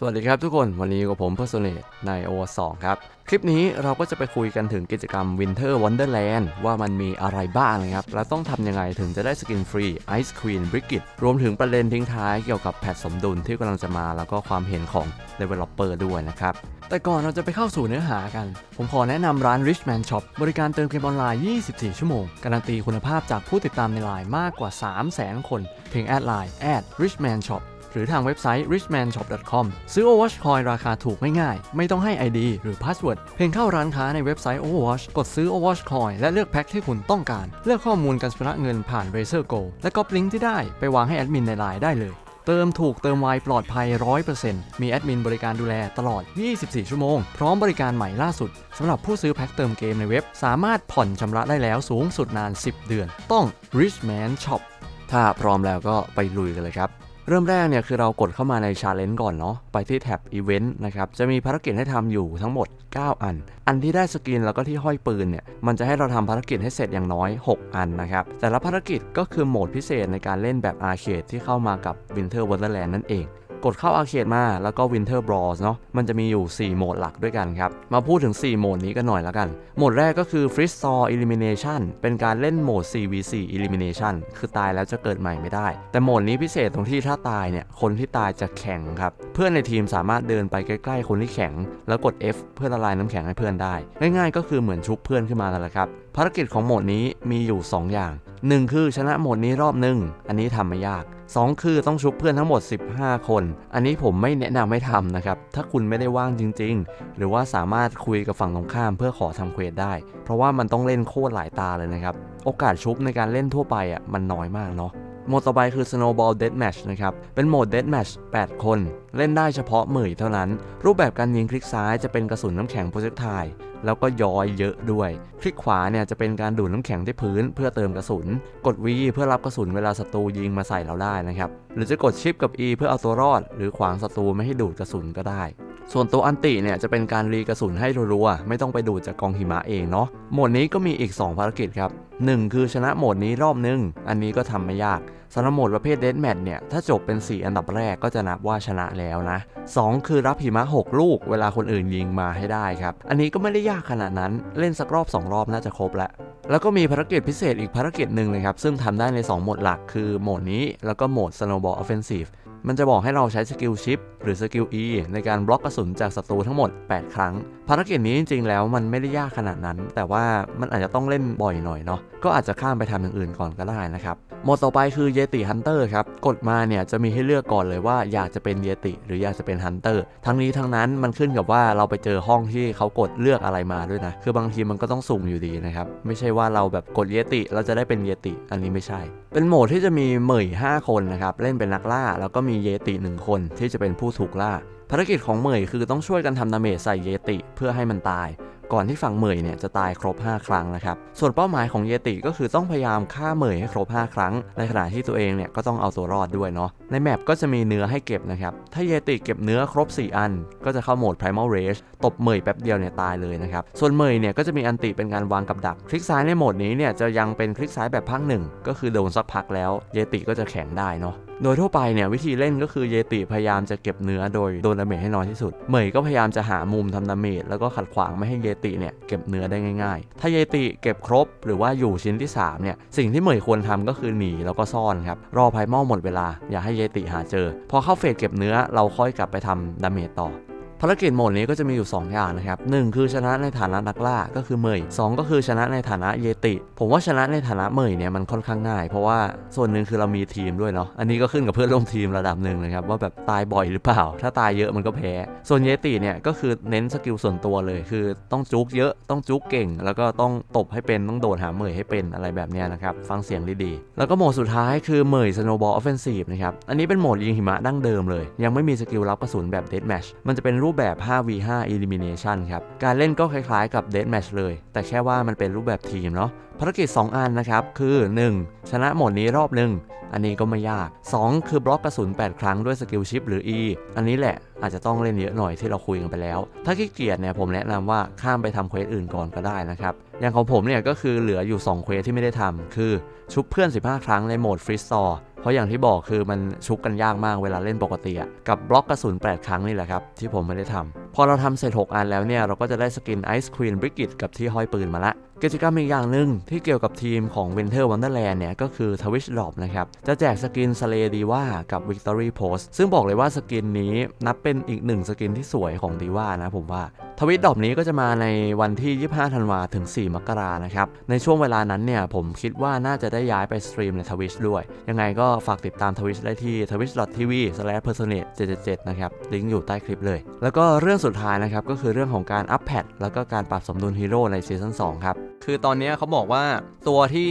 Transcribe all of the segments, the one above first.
สวัสดีครับทุกคนวันนี้กับผมเพื่อโซเนตใน o 2ครับ คลิปนี้เราก็จะไปคุยกันถึงกิจกรรม Winter Wonderland ว่ามันมีอะไรบ้างนะครับ และต้องทำยังไงถึงจะได้สกินฟรี Ice Queen b r i g i t รวมถึงประเด็นทิ้งท้ายเกี่ยวกับแพทสมดุลที่กำลังจะมาแล้วก็ความเห็นของ Developer ด้วยนะครับแต่ก่อนเราจะไปเข้าสู่เนื้อหากัน ผมขอแนะนำร้าน Richman Shop บริการเติมเกมออนไลน์ 24 ชั่วโมง การันตีคุณภาพจากผู้ติดตามในไลน์มากกว่า 300,000 คน เพียงแอดไลน์ @richman shop หรือทางเว็บไซต์ richmanshop.com ซื้อ Overwatch Coin ราคาถูกไม่ง่ายไม่ต้องให้ ID หรือ Password เพียงเข้าร้านค้าในเว็บไซต์ Overwatch กดซื้อ Overwatch Coin และเลือกแพ็คที่คุณต้องการ เลือกข้อมูลการชำระเงินผ่าน Razer Go และก๊อปลิงก์ที่ได้ไปวางให้แอดมินในไลน์ได้เลยเติมถูกเติมไวปลอดภัย 100%มีแอดมินบริการดูแลตลอด 24 ชั่วโมง พร้อมบริการใหม่ล่าสุด สำหรับผู้ซื้อแพ็คเติมเกมในเว็บ สามารถผ่อนชำระได้แล้วสูงสุดนาน 10 เดือน ต้อง Richman Shop ถ้าพร้อมแล้วก็ไปลุยกันเลยครับ เริ่มแรกเนี่ยคือเรากดเข้ามาในชาเลนจ์ก่อนเนาะไปที่แท็บ Event นะครับจะมีภารกิจให้ทำอยู่ทั้งหมด 9 อัน อันที่ได้สกินแล้วก็ที่ห้อยปืนเนี่ยมันจะให้เราทำภารกิจให้เสร็จอย่างน้อย 6 อันนะครับแต่ละภารกิจก็คือโหมดพิเศษในการเล่นแบบอาร์เคดที่เข้ามากับ Winter Wonderland นั่นเอง กดเข้าอาร์เคดมาแล้วก็ Winter Bros เนาะมันจะมีอยู่ 4 โหมดหลักด้วยกันครับ มาพูดถึง 4 โหมดนี้กันหน่อยแล้วกัน โหมดแรกก็คือ Freeze Saw Elimination เป็นการเล่นโหมด 4v4 Elimination คือตายแล้วจะเกิดใหม่ไม่ได้ แต่โหมดนี้พิเศษตรงที่ถ้าตายเนี่ยคนที่ตายจะแข็งครับเพื่อนในทีมสามารถเดินไปใกล้ ๆ คนที่แข็ง แล้วกด F เพื่อละลายน้ำแข็งให้เพื่อนได้ ง่ายๆ ก็คือเหมือนชุบเพื่อนขึ้นมานั่นแหละครับภารกิจของโหมดนี้มีอยู่ 2 อย่าง 1 คือชนะโหมดนี้รอบหนึ่งอันนี้ทำไม่ยาก 2 คือต้องชุบเพื่อนทั้งหมด 15 คน อันนี้ผมไม่แนะนำให้ทำนะครับ ถ้าคุณไม่ได้ว่างจริง ๆ หรือว่าสามารถคุยกับฝั่งตรงข้ามเพื่อขอทำเควสได้ เพราะว่ามันต้องเล่นโคตรหลายตาเลยนะครับ โอกาสชุบในการเล่นทั่วไปอะมันน้อยมากเนาะ โหมดต่อไปคือ Snowball Deathmatch นะครับ เป็นโหมด Deathmatch 8 คน เล่นได้เฉพาะเหมยเท่านั้น รูปแบบการยิงคลิกซ้ายจะเป็นกระสุนน้ำแข็งโปรเจกไทล์แล้วก็ย้อยเยอะด้วย คลิกขวาเนี่ยจะเป็นการดูดน้ำแข็งที่พื้นเพื่อเติมกระสุน กด V เพื่อรับกระสุนเวลาศัตรูยิงมาใส่เราได้นะครับ หรือจะกดชิปกับ E เพื่อเอาตัวรอด หรือขวางศัตรูไม่ให้ดูดกระสุนก็ได้ ส่วนตัวอันติเนี่ยจะเป็นการรีกระสุนให้รัวๆ ไม่ต้องไปดูดจากกองหิมะเองเนาะ โหมดนี้ก็มีอีก 2 ภารกิจครับ 1 คือชนะโหมดนี้รอบนึง อันนี้ก็ทำไม่ยากสำหรับโหมดประเภทเด a แมทเนี่ย ถ้าจบเป็น 4 อันดับแรกก็จะนับว่าชนะแล้วนะ 2 คือรับหิมะ 6 ลูก เวลาคนอื่นยิงมาให้ได้ครับ อันนี้ก็ไม่ได้ยากขนาดนั้น เล่นสักรอบ 2 รอบน่าจะครบแล้วแล้วก็มีภารกิจพิเศษอีกภารกิจหนึ่งนะครับ ซึ่งทำได้ใน 2 โหมดหลักคือโหมดนี้แล้วก็โหมด Snowball Offensive มันจะบอกให้เราใช้สกิลชิปหรือสกิล E ในการบล็อกกระสุนจากศัตรูทั้งหมด 8 ครั้ง ภารกิจนี้จริงๆ แล้วมันไม่ได้ยากขนาดนั้น แต่ว่ามันอาจจะต้องเล่นบ่อยหน่อยเนาะก็อาจจะข้ามไปทำอย่างอื่นก่อนก็ได้นะครับโหมดต่อไปคือเยติฮันเตอร์ครับกดมาเนี่ยจะมีให้เลือกก่อนเลยว่าอยากจะเป็นเยติหรืออยากจะเป็นฮันเตอร์ทั้งนี้ทั้งนั้นมันขึ้นกับว่าเราไปเจอห้องที่เขากดเลือกอะไรมาด้วยนะคือบางทีมันก็ต้องสุ่มอยู่ดีนะครับไม่ใช่ว่าเราแบบกดเยติเราจะได้เป็นเยติอันนี้ไม่ใช่ เป็นโหมดที่จะมีเหมย5คนนะครับเล่นเป็นนักล่าแล้วก็มีีเยติ1คนที่จะเป็นผู้ถูกล่า ภารกิจของเหมยคือต้องช่วยกันทำดาเมจใส่เยติเพื่อให้มันตาย ก่อนที่ฝั่งเหมยเนี่ยจะตายครบ 5 ครั้งนะครับ ส่วนเป้าหมายของเยติก็คือต้องพยายามฆ่าเหมยให้ครบ 5 ครั้ง ในขณะที่ตัวเองเนี่ยก็ต้องเอาตัวรอดด้วยเนาะ ในแมปก็จะมีเนื้อให้เก็บนะครับ ถ้าเยติเก็บเนื้อครบ 4 อัน ก็จะเข้าโหมด Primal Rage ตบเหมยแป๊บเดียวเนี่ยตายเลยนะครับ ส่วนเหมยเนี่ยก็จะมีอันติเป็นการวางกับดัก คลิกซ้ายในโหมดนี้เนี่ยจะยังเป็นคลิกซ้ายแบบพักหนึ่งก็คือโดนสักพักแล้ว เยติก็จะแข็งได้เนาะโดยทั่วไปเนี่ยวิธีเล่นก็คือเยติพยายามจะเก็บเนื้อโดยโดนดาเมจให้น้อยที่สุด เหมยก็พยายามจะหามุมทำดาเมจแล้วก็ขัดขวางไม่ให้เยติเนี่ยเก็บเนื้อได้ง่าย ๆ ถ้าเยติเก็บครบหรือว่าอยู่ชิ้นที่3เนี่ยสิ่งที่เหมยควรทำก็คือหนีแล้วก็ซ่อนครับรอไพมอหมดเวลา อย่าให้เยติหาเจอ พอเข้าเฟสเก็บเนื้อเราค่อยกลับไปทำดาเมจต่อารกิจโหมดนี้ก็จะมีอยู่ 2 อย่างนะครับ1คือชนะในฐานะนักล่าก็คือเมย2 ก็คือชนะในฐานะเยติ ผมว่าชนะในฐานะเมยเนี่ยมันค่อนข้างง่าย เพราะว่าส่วนหนึ่งคือเรามีทีมด้วยเนาะอันนี้ก็ขึ้นกับเพื่อนร่วมทีมระดับหนึ่งนะครับว่าแบบตายบ่อยหรือเปล่า ถ้าตายเยอะมันก็แพ้ ส่วนเยติเนี่ยก็คือเน้นสกิลส่วนตัวเลย คือต้องจุกเยอะต้องจุกเก่ง แล้วก็ต้องตบให้เป็นต้องโดดหาเมยให้เป็นอะไรแบบเนี้ยนะครับฟังเสียงดีๆแล้วก็โหมดสุดท้ายคือเมย Snowball Offensive นะครับอันนี้เป็นโหมดยิงหิมะดั้งเดิมเลย ยังไม่มีสกิลรับกระสุนแบบ Deathmatch มันจะเป็นรูปปแบบ 5v5 Elimination ครับ การเล่นก็คล้ายๆกับ Deathmatch เลย แต่แค่ว่ามันเป็นรูปแบบทีมเนาะ ภารกิจ 2 อันนะครับ คือ 1. ชนะโหมดนี้รอบหนึ่ง อันนี้ก็ไม่ยาก 2 คือบล็อกกระสุน 8 ครั้งด้วยสกิลชิปหรือ E อันนี้แหละอาจจะต้องเล่นเยอะหน่อยที่เราคุยกันไปแล้ว ถ้าขี้เกียจเนี่ยผมแนะนำว่าข้ามไปทำเควสอื่นก่อนก็ได้นะครับ อย่างของผมเนี่ยก็คือเหลืออยู่2เควสที่ไม่ได้ทำคือชุบเพื่อน 15 ครั้งในโหมดฟรีสตอร์ เพราะอย่างที่บอกคือมันชุกกันยากมากเวลาเล่นปกติอะกับบล็อกกระสุน 8 ครั้งนี่แหละครับที่ผมไม่ได้ทำ พอเราทำเสร็จ 6 อันแล้วเนี่ย เราก็จะได้สกิน Ice Queen Brigade กับที่ห้อยปืนมาละ กิจกรรมอีกอย่างหนึ่งที่เกี่ยวกับทีมของ Winter Wonderland เนี่ย ก็คือ Twitch Drop นะครับ จะแจกสกิน Slay Diva กับ Victory Post ซึ่งบอกเลยว่าสกินนี้นับเป็นอีกหนึ่งสกินที่สวยของ Diva นะผมว่าทวิตดรอปนี้ก็จะมาในวันที่ 25 ธันวาถึง 4 มกรานะครับ ในช่วงเวลานั้นเนี่ย ผมคิดว่าน่าจะได้ย้ายไปสตรีมในทวิชด้วย ยังไงก็ฝากติดตามทวิชได้ที่ twitch.tv/personate777 นะครับ ลิงก์อยู่ใต้คลิปเลย แล้วก็เรื่องสุดท้ายนะครับก็คือเรื่องของการอัปแพดแล้วก็การปรับสมดุลฮีโร่ในซีซั่น2ครับคือตอนนี้เขาบอกว่าตัวที่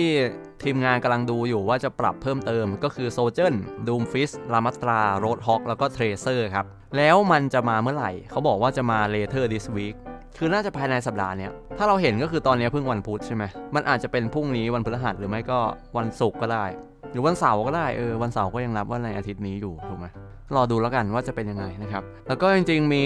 ทีมงานกำลังดูอยู่ว่าจะปรับเพิ่มเติมก็คือโซเจนดูมฟิสลามัตราโรดฮอกแล้วก็เทรเซอร์ครับ แล้วมันจะมาเมื่อไหร่ เขาบอกว่าจะมา later this week คือน่าจะภายในสัปดาห์เนี้ยถ้าเราเห็นก็คือตอนนี้เพิ่งวันพุธใช่ไหมมันอาจจะเป็นพรุ่งนี้วันพฤหัสหรือไม่ก็วันศุกร์ก็ได้ หรือวันเสาร์ก็ได้เออวันเสาร์ก็ยังนับว่าในอาทิตย์นี้อยู่ถูกไหม รอดูแล้วกันว่าจะเป็นยังไงนะครับ แล้วก็จริงๆ มี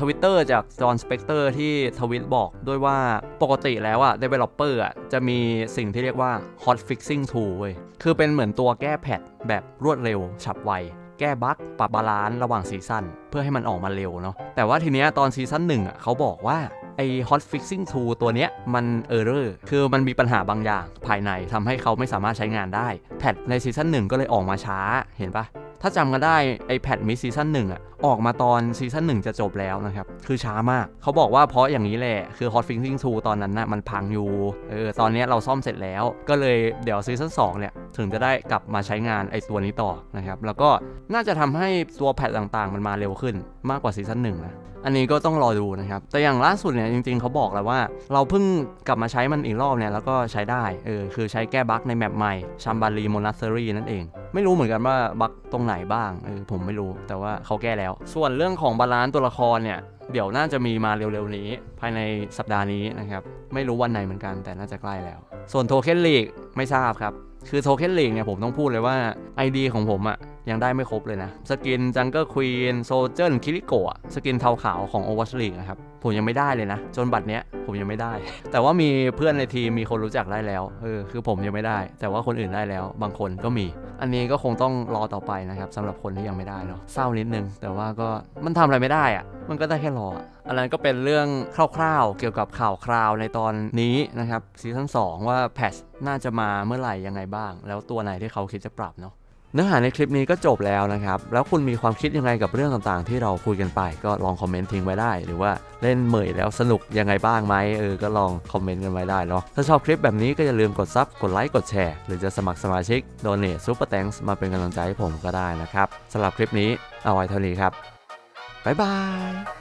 ทวิตเตอร์จากจอห์นสเปกเตอร์ที่ทวิตบอกด้วยว่าปกติแล้วอะ developer อะจะมีสิ่งที่เรียกว่า hot fixing tool เว้ย คือเป็นเหมือนตัวแก้แพทแบบรวดเร็ว ฉับไว แก้บั๊กปรับบาลานซ์ระหว่างซีซั่นเพื่อให้มันออกมาเร็วเนาะ แต่ว่าทีเนี้ยตอนซีซั่นหนึ่งอะเขาบอกว่าไอ้ hot fixing tool ตัวเนี้ยมัน error คือมันมีปัญหาบางอย่างภายในทำให้เขาไม่สามารถใช้งานได้ แพทในซีซั่นหนึ่งก็เลยออกมาช้าเห็นปะ ถ้าจำกันได้ไอแพดมิซีซั่นหนึ่งอะออกมาตอนซีซั่นหนึ่งจะจบแล้วนะครับ คือช้ามาก เขาบอกว่าเพราะอย่างนี้แหละ คือ Hot Fixing 2 ตอนนั้นน่ะมันพังอยู่ เออ ตอนนี้เราซ่อมเสร็จแล้ว ก็เลยเดี๋ยวซีซั่น2เนี่ย ถึงจะได้กลับมาใช้งานไอตัวนี้ต่อนะครับ แล้วก็น่าจะทำให้ตัวแพดต่างๆ มันมาเร็วขึ้นมากกว่าซีซั่นหนึ่งนะ อันนี้ก็ต้องรอดูนะครับ แต่อย่างล่าสุดเนี่ยจริงๆเขาบอกแล้วว่า เราเพิ่งกลับมาใช้มันอีกรอบเนี่ยแล้วก็ใช้ได้ เออคือใช้แก้บั๊กในแมปใหม่ชัมบารีโมนาสเตอรี่นั่นเอง ไม่รู้เหมือนกันว่าบั๊กตรงไหนบ้าง เออผมไม่รู้ แต่ว่าเขาแก้แล้ว ส่วนเรื่องของบาลานซ์ตัวละครเนี่ยเดี๋ยวน่าจะมีมาเร็วๆนี้ ภายในสัปดาห์นี้นะครับ ไม่รู้วันไหนเหมือนกันแต่น่าจะใกล้แล้ว ส่วนโทเค็นลีกไม่ทราบครับ คือโทเค็นลีกเนี่ยผมต้องพูดเลยว่า ID ของผมอะยังได้ไม่ครบเลยนะ สกินจังเกอร์ควีนโซเจอร์คิริโกะสกินเทาขาวของโอเวอร์สลีกนะครับ ผมยังไม่ได้เลยนะ จนบัตรเนี้ยผมยังไม่ได้ แต่ว่ามีเพื่อนในทีมมีคนรู้จักได้แล้วเออคือผมยังไม่ได้ แต่ว่าคนอื่นได้แล้ว บางคนก็มี อันนี้ก็คงต้องรอต่อไปนะครับสำหรับคนที่ยังไม่ได้เนาะเศร้านิดนึง แต่ว่าก็มันทำอะไรไม่ได้อะมันก็ได้แค่รออะอันนั้นก็เป็นเรื่องคร่าวๆ เกี่ยวกับข่าวคราวในตอนนี้นะครับซีซั่น2ว่าแพทน่าจะมาเมื่อไหร่ยังไงบ้าง แล้วตัวไหนที่เขาคิดจะปรับเนาะ เนื้อหาในคลิปนี้ก็จบแล้วนะครับ แล้วคุณมีความคิดยังไงกับเรื่องต่างๆ ที่เราคุยกันไป ก็ลองคอมเมนต์ทิ้งไว้ได้ หรือว่าเล่นเหมยแล้วสนุกยังไงบ้างไหมเออ ก็ลองคอมเมนต์กันไว้ได้เนาะ ถ้าชอบคลิปแบบนี้ก็อย่าลืมกดซับ กดไลค์ กดแชร์ หรือจะสมัครสมาชิกโดเนทซูเปอร์แตงมาเป็นกำลังใจให้ผมก็ได้นะครับสำหรับคลิปนี้เอาไว้เท่านี้ครับบ๊ายบาย